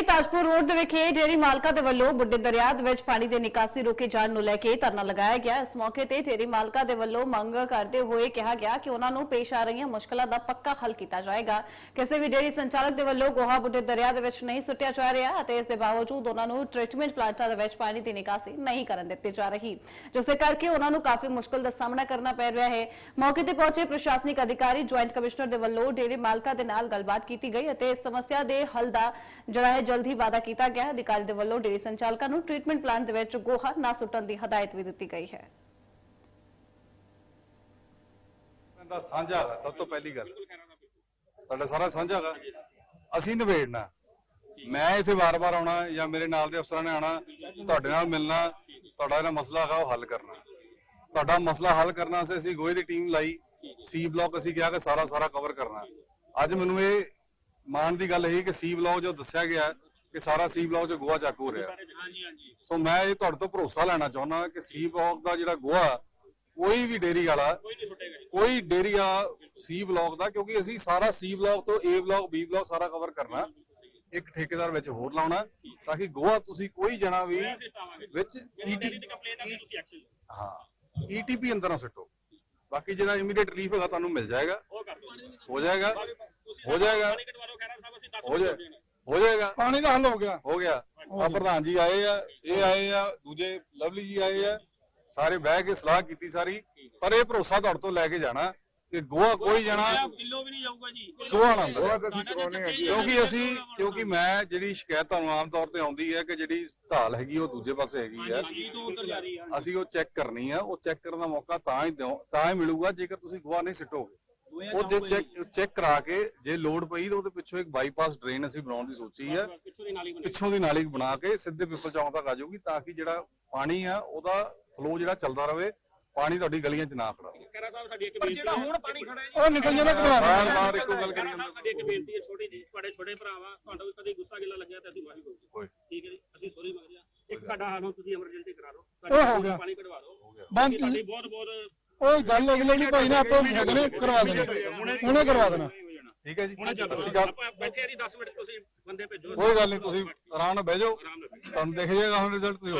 ਕੇ Tajpur road ਦੇ ਵਿਖੇ dairy ਮਾਲਕਾਂ ਦੇ ਵੱਲੋਂ ਬੁੱਢੇ ਦਰਿਆ ਦੇ ਵਿੱਚ ਪਾਣੀ ਦੇ ਨਿਕਾਸੀ ਰੋਕੇ ਜਾਣ ਨੂੰ ਲੈ ਕੇ ਧਰਨਾ ਲਗਾਇਆ ਗਿਆ। ਇਸ ਮੌਕੇ ਤੇ ਡੇਅਰੀ ਮਾਲਕਾਂ ਦੇ ਵੱਲੋਂ ਮੰਗ ਕਰਦੇ ਹੋਏ ਕਿਹਾ ਗਿਆ ਕਿ ਉਹਨਾਂ ਨੂੰ ਪੇਸ਼ ਆ ਰਹੀਆਂ ਮੁਸ਼ਕਲਾਂ ਦਾ ਪੱਕਾ ਹੱਲ ਕੀਤਾ ਜਾਏਗਾ। ਕਿਸੇ ਵੀ ਡੇਅਰੀ ਸੰਚਾਲਕ ਦੇ ਵੱਲੋਂ ਗੋਹਾ ਬੁੱਢੇ ਦਰਿਆ ਦੇ ਵਿੱਚ ਨਹੀਂ ਸੁੱਟਿਆ ਜਾ ਰਿਹਾ ਅਤੇ ਇਸ ਦੇ ਬਾਵਜੂਦ ਉਹਨਾਂ ਨੂੰ ਟ੍ਰੀਟਮੈਂਟ ਪਲਾਂਟਾਂ ਦੇ ਵਿੱਚ ਪਾਣੀ ਦੀ ਨਿਕਾਸੀ ਨਹੀਂ ਕਰਨ ਦਿੱਤੀ ਜਾ ਰਹੀ। ਜਿਸ ਦੇ ਕਰਕੇ ਉਹਨਾਂ ਨੂੰ ਕਾਫੀ ਮੁਸ਼ਕਲ ਦਾ ਸਾਹਮਣਾ ਕਰਨਾ ਪੈ ਰਿਹਾ ਹੈ। ਮੌਕੇ ਤੇ ਪਹੁੰਚੇ ਪ੍ਰਸ਼ਾਸਨਿਕ ਅਧਿਕਾਰੀ, ਜੁਆਇੰਟ ਕਮਿਸ਼ਨਰ ਦੇ ਵੱਲੋਂ ਡੇਅਰੀ ਮਾਲਕਾਂ ਦੇ ਨਾਲ ਗੱਲਬਾਤ ਕੀਤੀ ਗਈ ਅਤੇ ਇਸ ਸਮੱਸਿਆ ਦੇ ਹੱਲ ਦਾ ਜਿਹੜਾ ਹੈ ਜਲਦ ਹੀ ਵਾਅਦਾ ਕੀਤਾ ਗਿਆ ਅਧਿਕਾਰੀ ਦੇ ਵੱਲੋਂ ਡੇਅਰੀ ਸੰਚਾਲਕਾਂ ਨੂੰ ਟ੍ਰੀਟਮੈਂਟ ਪਲਾਂਟ ਦੇ ਵਿੱਚ ਗੋਹਾ ਨਾ ਸੁੱਟਣ ਦੀ ਹਦਾਇਤ ਵੀ ਦਿੱਤੀ ਗਈ ਹੈ। ਦਾ ਸਾਂਝਾ ਹੈਗਾ, ਸਭ ਤੋਂ ਪਹਿਲੀ ਗੱਲ। ਸਾਡਾ ਸਾਰਾ ਸਾਂਝਾ ਹੈਗਾ। ਅਸੀਂ ਨਿਬੇੜਨਾ। ਮੈਂ ਇੱਥੇ ਵਾਰ-ਵਾਰ ਆਉਣਾ ਜਾਂ ਮੇਰੇ ਨਾਲ ਦੇ ਅਫਸਰਾਂ ਨੇ ਆਉਣਾ, ਤੁਹਾਡੇ ਨਾਲ ਮਿਲਣਾ, ਤੁਹਾਡਾ ਜਿਹੜਾ ਮਸਲਾ ਹੈਗਾ ਉਹ ਹੱਲ ਕਰਨਾ। ਤੁਹਾਡਾ ਮਸਲਾ ਹੱਲ ਕਰਨਾ ਸੀ ਅਸੀਂ ਗੋਏ ਦੀ ਟੀਮ ਲਾਈ ਸੀ ਬਲਾਕ ਅਸੀਂ ਕਿਹਾ ਕਿ ਸਾਰਾ ਸਾਰਾ ਕਵਰ ਕਰਨਾ। ਅੱਜ ਮੈਨੂੰ ਇਹ ਮਾਣ ਦੀ ਗੱਲ ਹੈ ਕਿ ਸੀ ਬਲਾਕ ਜੋ ਦੱਸਿਆ ਗਿਆ ਕਿ ਸਾਰਾ ਸੀ ਬਲਾਕ ਚ ਗੋਆ ਚੱਕ ਹੋ ਰਿਹਾ। ਹਾਂਜੀ ਹਾਂਜੀ। ਸੋ ਮੈਂ ਇਹ ਤੁਹਾਡੇ ਤੋਂ ਭਰੋਸਾ ਲੈਣਾ ਚਾਹੁੰਦਾ ਕਿ ਸੀ ਬਲਾਕ ਦਾ ਜਿਹੜਾ ਗੋਆ ਕੋਈ ਵੀ ਡੇਰੀ ਵਾਲਾ ਕੋਈ ਡੇਰੀ ਆ ਸੀ ਬਲਾਕ ਦਾ ਕਿਉਂਕਿ ਅਸੀਂ ਸਾਰਾ ਸੀ ਬਲਾਕ ਤੋਂ ਏ ਬਲਾਕ ਬੀ ਬਲਾਕ ਸਾਰਾ ਕਵਰ ਕਰਨਾ ਇੱਕ ਠੇਕੇਦਾਰ ਵਿੱਚ ਹੋਰ ਲਾਉਣਾ ਤਾਂ ਕਿ ਗੋਆ ਤੁਸੀਂ ਕੋਈ ਜਣਾ ਵੀ ਵਿੱਚ ਈਟੀ ਲਓ। ਹਾਂ ਈਟੀਪੀ ਅੰਦਰ ਨਾ ਸਿੱਟੋ। ਬਾਕੀ ਜਿਹੜਾ ਇਮੀਡੀਏਟ ਰਿਲੀਫ ਹੈਗਾ ਤੁਹਾਨੂੰ ਮਿਲ ਜਾਏਗਾ। ਹੋ ਜਾਏਗਾ। ਹੋ ਜਾਏਗਾ। ਹੋ ਜਾਏ ਹੋ ਜਾਏਗਾ। ਪਾਣੀ ਦਾ ਹੱਲ ਹੋ ਗਿਆ। ਹੋ ਗਿਆ। ਆ ਪ੍ਰਧਾਨ ਜੀ ਆਏ ਆ ਇਹ ਆਏ ਆ ਦੂਜੇ ਲਵਲੀ ਜੀ ਆਏ ਆ ਸਾਰੇ ਬਹਿ ਕੇ ਸਲਾਹ ਕੀਤੀ ਸਾਰੀ ਪਰ ਇਹ ਭਰੋਸਾ ਤੁਹਾਡੇ ਤੋਂ ਲੈ ਕੇ ਜਾਣਾ ਕਿ ਗੋਆ ਕੋਈ ਜਣਾ ਕਿਲੋ ਵੀ ਨਹੀਂ ਜਾਊਗਾ ਜੀ ਗੋਆ ਨਾ। ਉਹ ਤਾਂ ਅਸੀਂ ਕਰਾਉਣੇ ਆ ਜੀ। ਕਿਉਂਕਿ ਅਸੀਂ ਕਿਉਂਕਿ ਮੈਂ ਜਿਹੜੀ ਸ਼ਿਕਾਇਤ ਤੁਹਾਨੂੰ ਆਮ ਤੌਰ ਤੇ ਆਉਂਦੀ ਹੈ ਕਿ ਜਿਹੜੀ ਢਾਲ ਹੈਗੀ ਉਹ ਦੂਜੇ ਪਾਸੇ ਹੈਗੀ ਆ। ਅਸੀਂ ਉਹ ਚੈੱਕ ਕਰਨੀ ਆ ਉਹ ਚੈੱਕ ਕਰਨ ਦਾ ਮੌਕਾ ਤਾਂ ਹੀ ਦਿਓ ਤਾਂ ਹੀ ਮਿਲੂਗਾ ਜੇਕਰ ਤੁਸੀਂ ਗੋਆ ਨਹੀਂ ਸਿੱਟੋਗੇ। ਉਹ ਜੇ ਚੈੱਕ ਚੈੱਕ ਕਰਾ ਕੇ ਜੇ ਲੋਡ ਪਈ ਤਾਂ ਉਹਦੇ ਪਿੱਛੋਂ ਇੱਕ ਬਾਈਪਾਸ ਡਰੇਨ ਅਸੀਂ ਬਣਾਉਣ ਦੀ ਸੋਚੀ ਹੈ ਪਿੱਛੋਂ ਦੀ ਨਾਲੀ ਬਣੀ ਪਿੱਛੋਂ ਦੀ ਨਾਲੀ ਬਣਾ ਕੇ ਸਿੱਧੇ ਪਿੱਪਲ ਚੌਂਕ ਤੱਕ ਆ ਜਾਊਗੀ ਤਾਂ ਕਿ ਜਿਹੜਾ ਪਾਣੀ ਆ ਉਹਦਾ ਫਲੋ ਜਿਹੜਾ ਚੱਲਦਾ ਰਹੇ ਪਾਣੀ ਤੁਹਾਡੀ ਗਲੀਆਂ 'ਚ ਨਾ ਖੜਾ ਕਹਿ ਰਿਹਾ ਸਾਹਿਬ ਸਾਡੀ ਇੱਕ ਬੇਨਤੀ ਜਿਹੜਾ ਹੁਣ ਪਾਣੀ ਖੜਾ ਹੈ ਜੀ ਉਹ ਨਿਕਲ ਜਾਣਾ ਕਰਵਾ ਬਾਰ ਦੇਣਾ। ਬਾਰ ਇੱਕੋ ਗੱਲ ਕਰੀ ਕਹਿ ਰਿਹਾ ਸਾਹਿਬ, ਜਾਂਦਾ। ਸਾਡੀ ਇੱਕ ਬੇਨਤੀ ਹੈ ਛੋਟੀ ਜੀ ਤੁਹਾਡੇ ਛੋਟੇ ਭਰਾ ਵਾ ਤੁਹਾਡਾ ਵੀ ਕਦੀ ਗੁੱਸਾ ਗਿਲਾ ਲੱਗਿਆ ਤੇ ਅਸੀਂ ਮਾਫੀ ਮੰਗਦੇ ਕੋਈ ਠੀਕ ਹੈ ਜੀ ਅਸੀਂ ਸੋਰੀ ਮੰਗਦੇ ਹਾਂ। ਇੱਕ ਸਾਡਾ ਹਾਲ ਹੁਣ ਤੁਸੀਂ ਐਮਰਜੈਂਸੀ ਕਰਾ ਦਿਓ। ਉਹ ਹੋ ਗਿਆ। ਪਾਣੀ ਕਢਵਾ ਦਿਓ। ਬੰਦ ਤੁਹਾਡੀ ਬਹੁਤ ਬਹੁਤ ਉਹ ਗੱਲ ਅਗਲੇ ਨਹੀਂ ਭਾਈ ਨਾ ਆਪਾਂ ਹਗਨੇ ਕਰਵਾ ਦੇਣਾ। ਹੁਣੇ ਕਰਵਾ ਦੇਣਾ। ਠੀਕ ਹੈ ਜੀ। ਅਕਾਲ। ਆਪਾਂ ਬੈਠੇ ਆ ਜੀ 10 ਮਿੰਟ ਤੁਸੀਂ ਬੰਦੇ ਭੇਜੋ। ਕੋਈ ਗੱਲ ਨਹੀਂ ਤੁਸੀਂ ਆਰਾਮ ਨਾਲ ਬਹਿ ਜਾਓ। ਤੁਹਾਨੂੰ ਦਿਖ ਜਾਏਗਾ ਹੁਣ ਰਿਜ਼ਲਟ ਤੁਸੀਂ